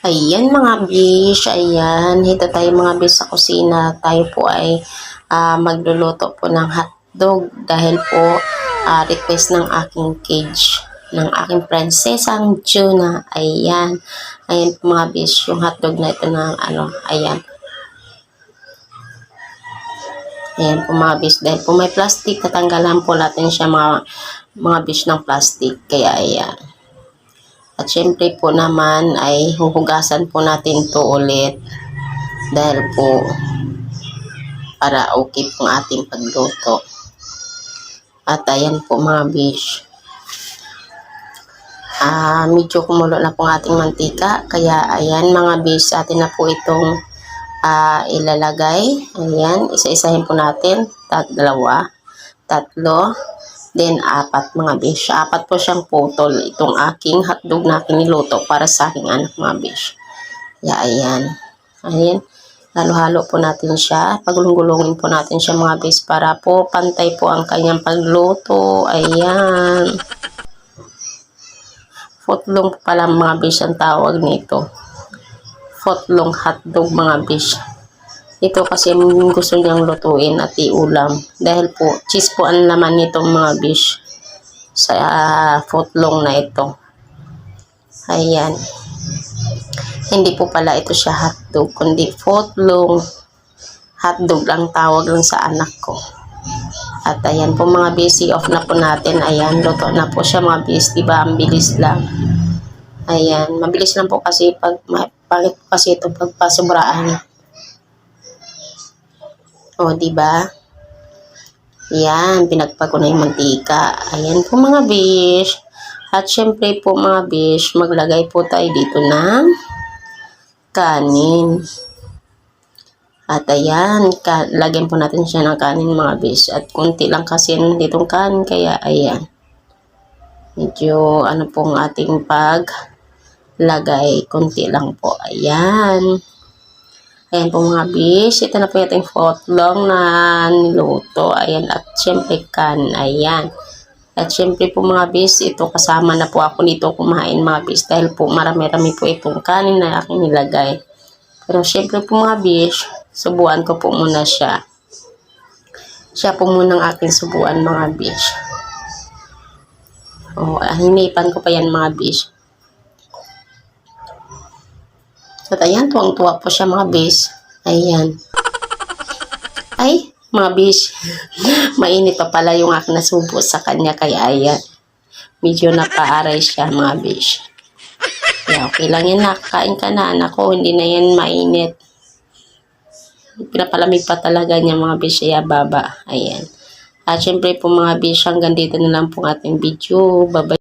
Ayan mga bish, ayan. Hito tayo mga bish sa kusina. Tayo po ay ah, magluluto po ng hotdog dahil po ah, request ng aking cage ng aking prinsesang Juna. Ayan. Ayan po mga bish, yung hotdog na ito ng ano, ayan. Ayan po mga bish. Dahil po may plastic, tatanggalan po natin siya mga, mga bish ng plastic. Kaya ayan. At syempre po naman ay huhugasan po natin to ulit dahil po para okay pong ating pagluto. At ayan po mga bish. Ah, medyo kumulo na po ang ating mantika. Kaya ayan mga bish, atin na po itong ah, ilalagay. Ayan, isa-isahin po natin. Tat dalawa, tatlo, then apat mga bish. Apat po siyang putol. Itong aking hotdog na aking niluto para sa aking anak mga bish. Yeah, ayan. Ayan. Halo-halo po natin siya. Paglunggulungin po natin siya mga bish para po pantay po ang kanyang pagluto. Ayan. Footlong pala mga bish ang tawag nito. Footlong hotdog mga bish. Ito kasi gusto niyang lutuin at iulam. Dahil po, cheese po ang laman nitong mga bish sa uh, footlong na ito. Ayan. Hindi po pala ito siya hotdog, kundi footlong hotdog lang tawag lang sa anak ko. At ayan po mga busy off na po natin. Ayan, luto na po siya mga bis. Diba? Ang bilis lang. Ayan, mabilis lang po kasi pag, pangit kasi ito pagpasobraan. O, di ba? Yan, pinagpag ko na yung mantika. Ayan po mga bish. At syempre po mga bish, maglagay po tayo dito ng kanin. At ayan, ka, lagyan po natin siya ng kanin mga bish. At kunti lang kasi ditong kanin, kaya ayan. Medyo ano pong ating pag lagay, kunti lang po. Ayan. Ayan po mga bish. Ito na po yung ating footlong na niluto. Ayan. At syempre kan. Ayan. At syempre po mga bis, ito kasama na po ako dito kumain mga bis. Dahil po marami-rami po itong kanin na aking nilagay. Pero syempre po mga bis, subuan ko po muna siya. Siya po muna ang aking subuan mga bis. O, oh, hinipan ko pa yan mga bis. At ayan, tuwang-tuwa po siya mga bis. Ayan. Ay, mga bis. Mainit pa pala yung aking nasubo sa kanya. Kaya ayan. Medyo napaaray siya mga bis. Kaya okay lang yan. Nakakain ka na anak ko. Hindi na yan mainit. Pinapalamig pa talaga niya mga bis. Kaya baba. Ayan. At syempre po mga bis, hanggang dito na lang po ating video. Bye-bye.